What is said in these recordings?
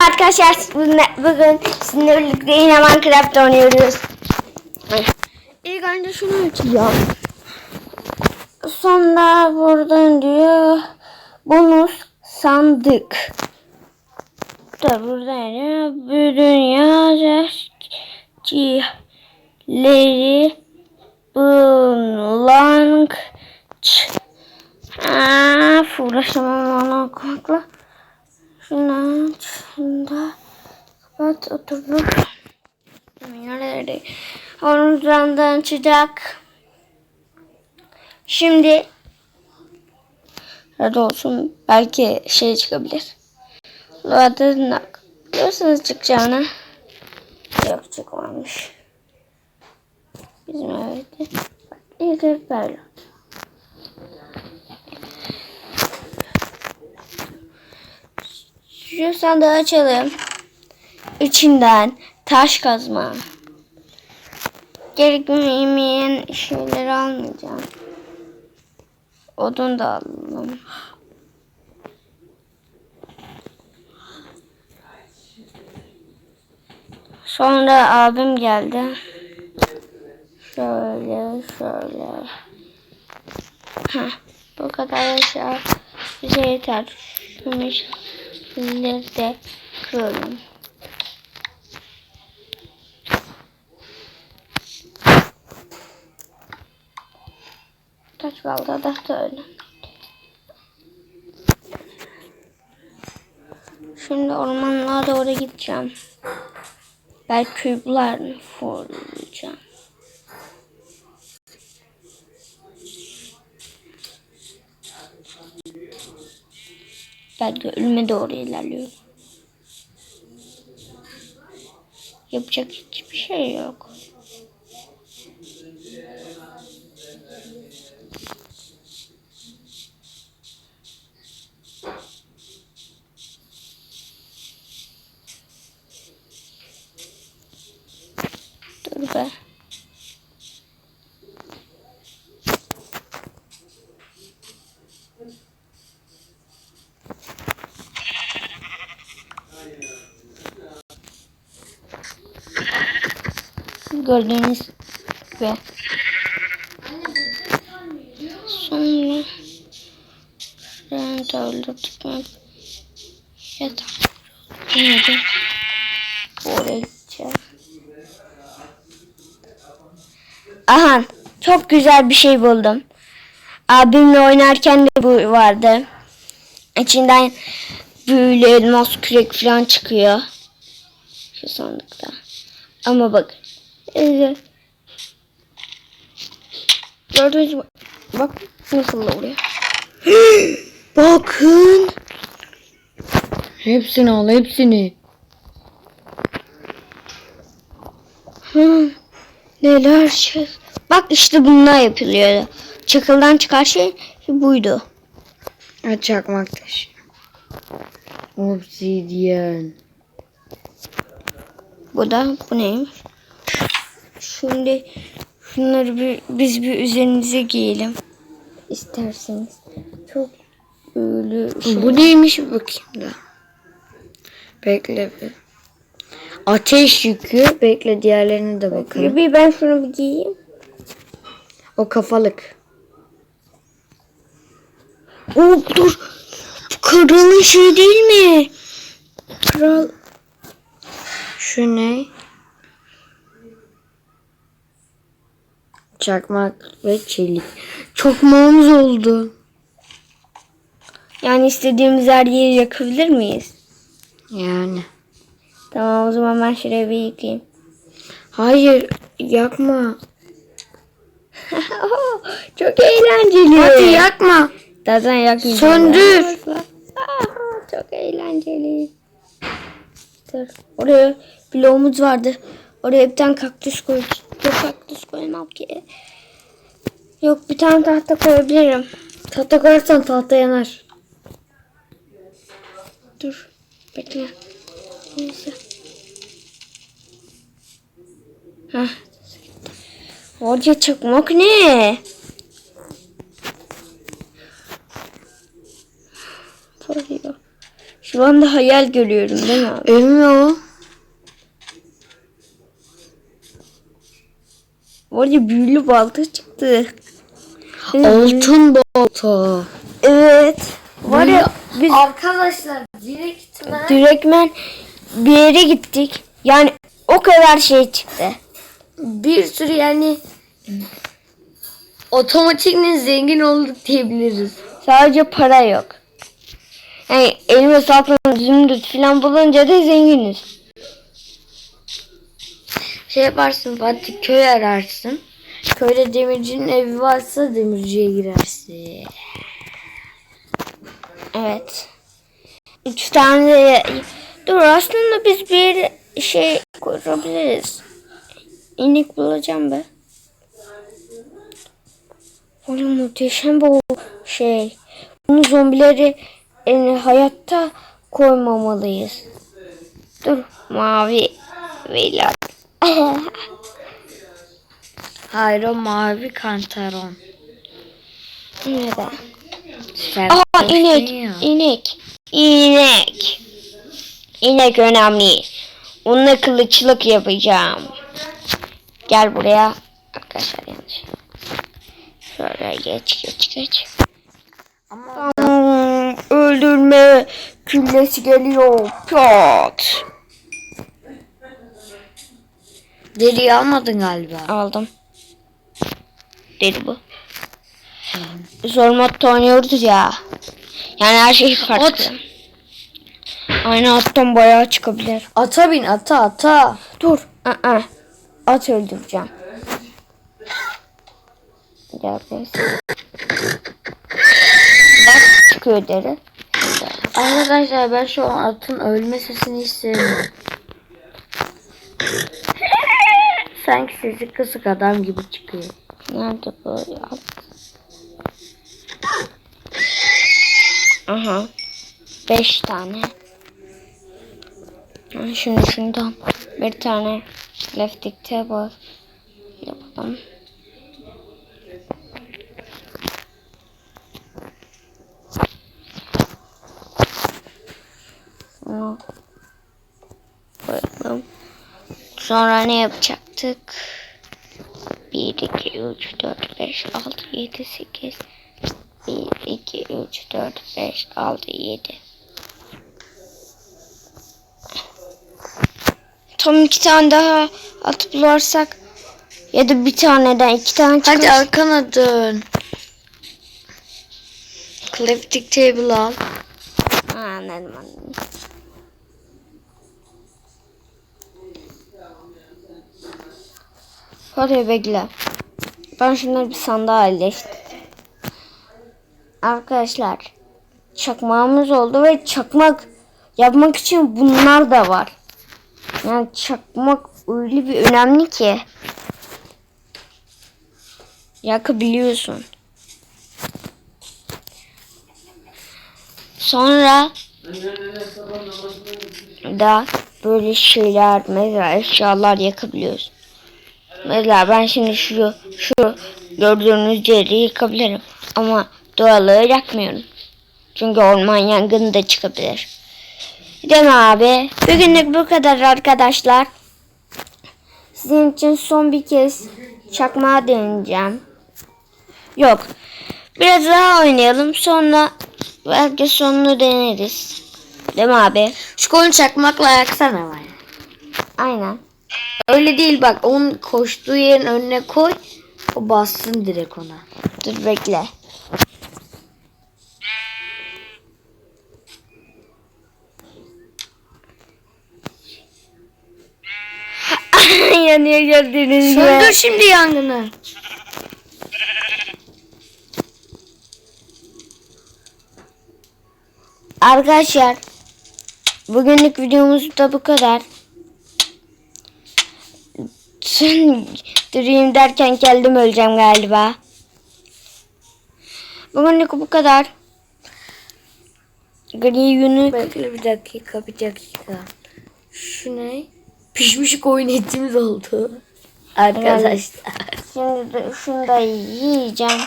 Arkadaşlar bugün, sizinle birlikte yine Minecraft oynuyoruz. İlk önce şunu açacağım. Sonra buradan diyor bonus sandık. Da burada ne? Dünya rescileri bulank Aa, uğraşamam onu okumakla. Şunu aç, şunu da kapat, oturdum. Nerede? Oradan da açacak. Şimdi Nerede olsun belki şey çıkabilir. Zaten biliyorsunuz çıkacağını. Yok çıkmamış. Bizim evde. İlk hep böyle. Şu sandığı açalım. İçinden taş kazma. Gerekmeyen şeyleri almayacağım. Odun da alalım. Sonra abim geldi. Şöyle şöyle. Heh, bu kadar aşağı bize yeter. Şunu şunları da kıralım. Taş kaldı da öyle. Şimdi ormanlığa doğru gideceğim. Belki kübler forlayacağım. Belki ölüme doğru ilerliyorum. Yapacak hiçbir şey yok. Dur be. Gördüğünüz gibi. Sonra rent öldürdük mü? Yatak. Neydi? Oraya gideceğim. Aha çok güzel bir şey buldum. Abimle oynarken de bu vardı. İçinden böyle elmas kürek falan çıkıyor. Şu sandıkta. Ama bak. Evet. Gördünüz mü? Bak nasıl oluyor. Bakın. Hepsini al hepsini. Hı, neler şey. Bak işte bunlar yapılıyor. Çakıldan çıkar şey buydu. Ha, Çakmak taşı. Obsidyen. Bu da bu neymiş? Şimdi şunları bir, biz bir üzerinize giyelim. İsterseniz. Çok böyle şey. Bu neymiş bakayım da. Bekle bir. Ateş yükü. Bekle diğerlerine de bakalım. Bir ben şunu bir giyeyim. O kafalık. Oo dur. Bu kralın şey değil mi? Kral. Şu ne? Çakmak ve çelik. Çakmağımız oldu. Yani istediğimiz her yeri yakabilir miyiz? Yani. Tamam o zaman ben şuraya bir yıkayayım. Hayır yakma. Çok eğlenceli. Hadi yakma. Zaten yakmayacağım. Söndür. Çok eğlenceli. Dur. Oraya bloğumuz vardı. Oraya tane kaktüs koy. Kaktüs koymam ki. Yok bir tane tahta koyabilirim. Tahta koyarsan tahta yanar. Dur. Bekle. Neyse. Hah. Oraya çıkmak ne? Şu anda hayal görüyorum değil mi abi? Ölmüyor. Var ya büyülü balta çıktı. Altın balta. Evet. Var ya biz Arkadaşlar direkt ben... direktmen bir yere gittik. Yani o kadar şey çıktı. bir sürü yani otomatikle zengin olduk diyebiliriz. Sadece para yok. Yani elime saplan zümrüt falan bulunca da zenginiz. Şey yaparsın Fatih köy ararsın. Köyde demircinin evi varsa demirciye girersin. Evet. Üç tane. Dur aslında biz bir şey kurabiliriz. İnek bulacağım be. Oğlum muhteşem bu şey. Bunu zombileri yani hayatta koymamalıyız. Dur mavi velat. Hayır o mavi kantaron. Neden? Sen Aa inek, inek, inek. İnek önemli. Onunla kılıçlık yapacağım. Gel buraya. Arkadaşlar yanlış. Şöyle geç geç geç. Ama Hmm, öldürme küllesi geliyor. Pat. Deriyi almadın galiba. Aldım. Dedi bu. Zor modda oynuyoruz ya. Yani her şey farklı. At. Aynı attan bayağı çıkabilir. Ata bin ata ata. Dur. Aa. At öldüreceğim. Gel. Bak çıkıyor deri. Arkadaşlar ben şu an atın ölme sesini hiç sevmiyorum. Sanki sesi kısık adam gibi çıkıyor. Nerede bu? Aha. Beş tane. Ha, Şimdi şundan bir tane leftik table yapalım. Bunu koyalım. Sonra ne yapacaktık? 1, 2, 3, 4, 5, 6, 7, 8. 1, 2, 3, 4, 5, 6, 7. Tam iki tane daha atıp bularsak ya da bir taneden iki tane çıkar. Hadi arkana dön. Crafting table al. Ha, anladım anladım. Hadi bekle. Ben şunları bir sandığa yerleştireyim. Arkadaşlar çakmağımız oldu ve çakmak yapmak için bunlar da var. Yani çakmak öyle bir önemli ki yakabiliyorsun. Sonra da böyle şeyler mesela eşyalar yakabiliyoruz. Mesela ben şimdi şu şu gördüğünüz yeri yakabilirim ama doğalığı yakmıyorum. Çünkü orman yangını da çıkabilir. Değil mi abi? Bugünlük bu kadar arkadaşlar. Sizin için son bir kez çakmağa deneyeceğim. Yok. Biraz daha oynayalım. Sonra belki sonunu deneriz. Değil mi abi? Şu konu çakmakla yaksana var. Aynen. Öyle değil bak onun koştuğu yerin önüne koy. O bassın direkt ona. Dur bekle. Yanıyor gördüğünüz gibi. Söndür şimdi yangını. Arkadaşlar bugünlük videomuz da bu kadar. Sen durayım derken geldim öleceğim galiba. Bugünlük bu kadar. Gri yünü Bekle bir dakika bir dakika. Şu ne? Pişmiş koyun etimiz oldu. Arkadaşlar. Şimdi de şunu da yiyeceğim.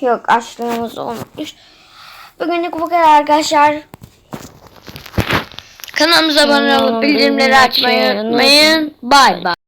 Yok açlığımız olmuş. Bugünlük bu kadar arkadaşlar. Kanalımıza abone olup bildirimleri açmayı unutmayın. Bay bay.